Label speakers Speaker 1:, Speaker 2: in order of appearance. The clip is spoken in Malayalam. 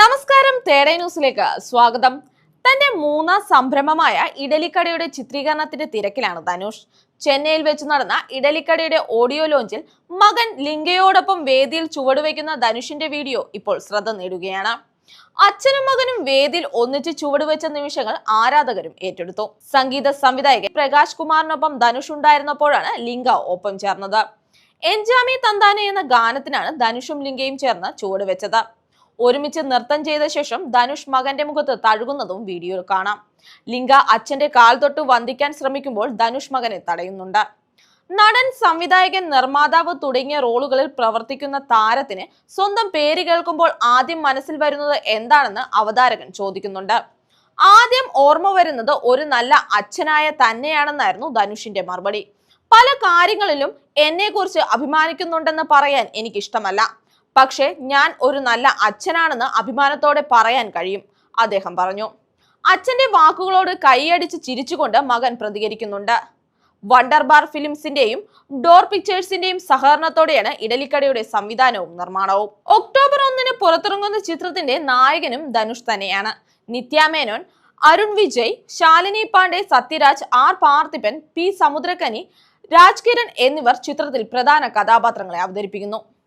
Speaker 1: നമസ്കാരം തേടേ ന്യൂസിലേക്ക് സ്വാഗതം. തന്റെ മൂന്നാം സംരംഭമായ ഇഡലിക്കടയുടെ ചിത്രീകരണത്തിന്റെ തിരക്കിലാണ് ധനുഷ്. ചെന്നൈയിൽ വെച്ച് നടന്ന ഇഡലിക്കടയുടെ ഓഡിയോ ലോഞ്ചിൽ മകൻ ലിംഗയോടൊപ്പം വേദിയിൽ ചുവടുവെക്കുന്ന ധനുഷിന്റെ വീഡിയോ ഇപ്പോൾ ശ്രദ്ധ നേടുകയാണ്. അച്ഛനും മകനും വേദിയിൽ ഒന്നിച്ച് ചുവടുവെച്ച നിമിഷങ്ങൾ ആരാധകരും ഏറ്റെടുത്തു. സംഗീത സംവിധായകൻ പ്രകാശ് കുമാറിനൊപ്പം ധനുഷ് ഉണ്ടായിരുന്നപ്പോഴാണ് ലിംഗ ഒപ്പം ചേർന്നത്. എൻജാമി തന്താനെ എന്ന ഗാനത്തിനാണ് ധനുഷും ലിംഗയും ചേർന്ന് ചുവടുവെച്ചത്. ഒരുമിച്ച് നൃത്തം ചെയ്ത ശേഷം ധനുഷ് മകന്റെ മുഖത്ത് തഴുകുന്നതും വീഡിയോയിൽ കാണാം. ലിംഗ അച്ഛന്റെ കാൽ തൊട്ട് വന്ദിക്കാൻ ശ്രമിക്കുമ്പോൾ ധനുഷ് മകനെ തടയുന്നുണ്ട്. നടൻ സംവിധായകൻ നിർമ്മാതാവ് തുടങ്ങിയ റോളുകളിൽ പ്രവർത്തിക്കുന്ന താരത്തിന് സ്വന്തം പേര് കേൾക്കുമ്പോൾ ആദ്യം മനസ്സിൽ വരുന്നത് എന്താണെന്ന് അവതാരകൻ ചോദിക്കുന്നുണ്ട്. ആദ്യം ഓർമ്മ വരുന്നത് ഒരു നല്ല അച്ഛനായ തന്നെയാണെന്നായിരുന്നു ധനുഷിന്റെ മറുപടി. പല കാര്യങ്ങളിലും എന്നെക്കുറിച്ച് അഭിമാനിക്കുന്നുണ്ടെന്ന് പറയാൻ എനിക്കിഷ്ടമല്ല. പക്ഷേ ഞാൻ ഒരു നല്ല അച്ഛനാണെന്ന് അഭിമാനത്തോടെ പറയാൻ കഴിയും അദ്ദേഹം പറഞ്ഞു. അച്ഛന്റെ വാക്കുകളോട് കൈയടിച്ച് ചിരിച്ചുകൊണ്ട് മകൻ പ്രതികരിക്കുന്നുണ്ട്. വണ്ടർ ബാർ ഫിലിംസിന്റെയും ഡോർ പിക്ചേഴ്സിന്റെയും സഹകരണത്തോടെയാണ് ഇഡലിക്കടയുടെ സംവിധാനവും നിർമ്മാണവും. ഒക്ടോബർ ഒന്നിന് പുറത്തിറങ്ങുന്ന ചിത്രത്തിന്റെ നായകനും ധനുഷ് തന്നെയാണ്. നിത്യാമേനോൻ അരുൺ വിജയ് ശാലിനി പാണ്ഡെ സത്യരാജ് ആർ പാർത്ഥിപൻ പി സമുദ്രക്കനി രാജ്കിരൺ എന്നിവർ ചിത്രത്തിൽ പ്രധാന കഥാപാത്രങ്ങളെ അവതരിപ്പിക്കുന്നു.